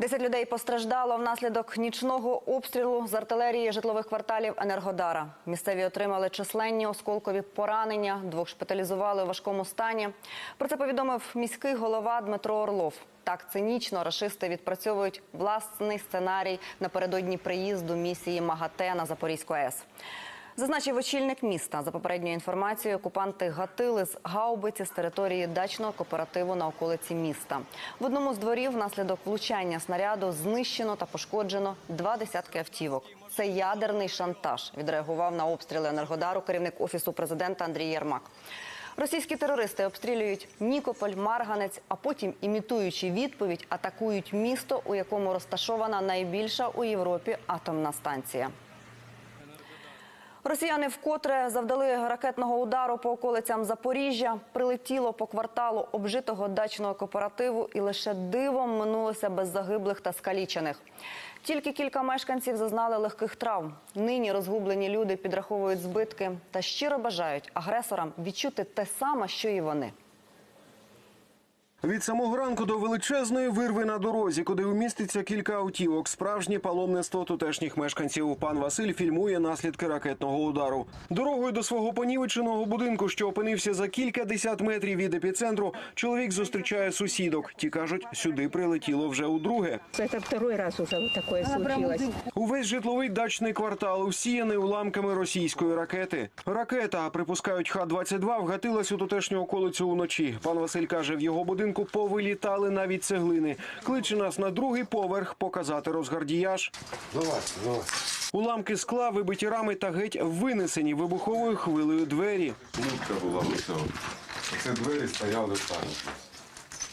Десять людей постраждало внаслідок нічного обстрілу з артилерії житлових кварталів Енергодара. Місцеві отримали численні осколкові поранення, двох шпиталізували у важкому стані. Про це повідомив міський голова Дмитро Орлов. Так цинічно рашисти відпрацьовують власний сценарій напередодні приїзду місії МАГАТЕ на Запорізьку АЕС. Зазначив очільник міста. За попередньою інформацією, окупанти гатили з гаубиці з території дачного кооперативу на околиці міста. В одному з дворів внаслідок влучання снаряду знищено та пошкоджено два десятки автівок. Це ядерний шантаж. Відреагував на обстріли Енергодару керівник офісу президента Андрій Єрмак. Російські терористи обстрілюють Нікополь, Марганець, а потім, імітуючи відповідь, атакують місто, у якому розташована найбільша у Європі атомна станція. Росіяни вкотре завдали ракетного удару по околицям Запоріжжя. Прилетіло по кварталу обжитого дачного кооперативу і лише дивом минулося без загиблих та скалічених. Тільки кілька мешканців зазнали легких травм. Нині розгублені люди підраховують збитки та щиро бажають агресорам відчути те саме, що і вони. Від самого ранку до величезної вирви на дорозі, куди вміститься кілька автівок. Справжнє паломництво тутешніх мешканців. Пан Василь фільмує наслідки ракетного удару. Дорогою до свого понівеченого будинку, що опинився за кілька десят метрів від епіцентру, чоловік зустрічає сусідок. Ті кажуть, сюди прилетіло вже удруге. Это второй раз уже вот такое случилось. Увесь житловий дачний квартал усіяний уламками російської ракети. Ракета, припускають Х-22, вгатилась у тутешню околицю уночі. Пан Василь каже, в його будинку повилітали навіть цеглини. Кличе нас на другий поверх показати розгардіяж. Давайте, давайте. Уламки скла, вибиті рами та геть винесені вибуховою хвилею двері. Нитка була висова. Оце двері стояли там.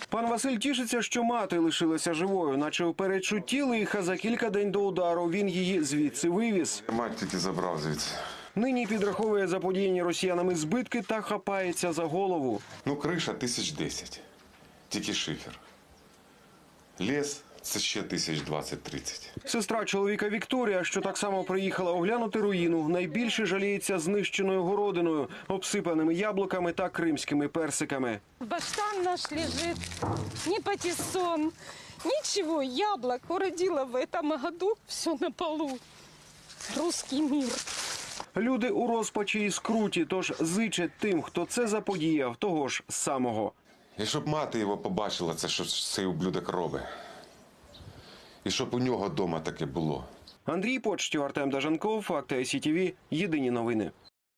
Пан Василь тішиться, що мати лишилася живою, наче в передчутті лиха за кілька день до удару він її звідси вивіз. Мать тільки забрав звідси. Нині підраховує заподіяні росіянами збитки та хапається за голову. Ну, криша тисяч десять. Тільки шифер. Ліс це ще тисяч двадцять-тридцять. Сестра чоловіка Вікторія, що так само приїхала оглянути руїну, найбільше жаліється знищеною городиною, обсипаними яблуками та кримськими персиками. Баштан наш лежит, не патиссон, ничего, яблок уродила в этом году, все на полу. Русский мир. Люди у розпачі і скруті, тож зичать тим, хто це заподіяв, того ж самого. І щоб мати його побачила, це що цей ублюдок робить. І щоб у нього вдома таке було. Андрій Почтів, Артем Дажанков, Факти ICTV, Єдині новини.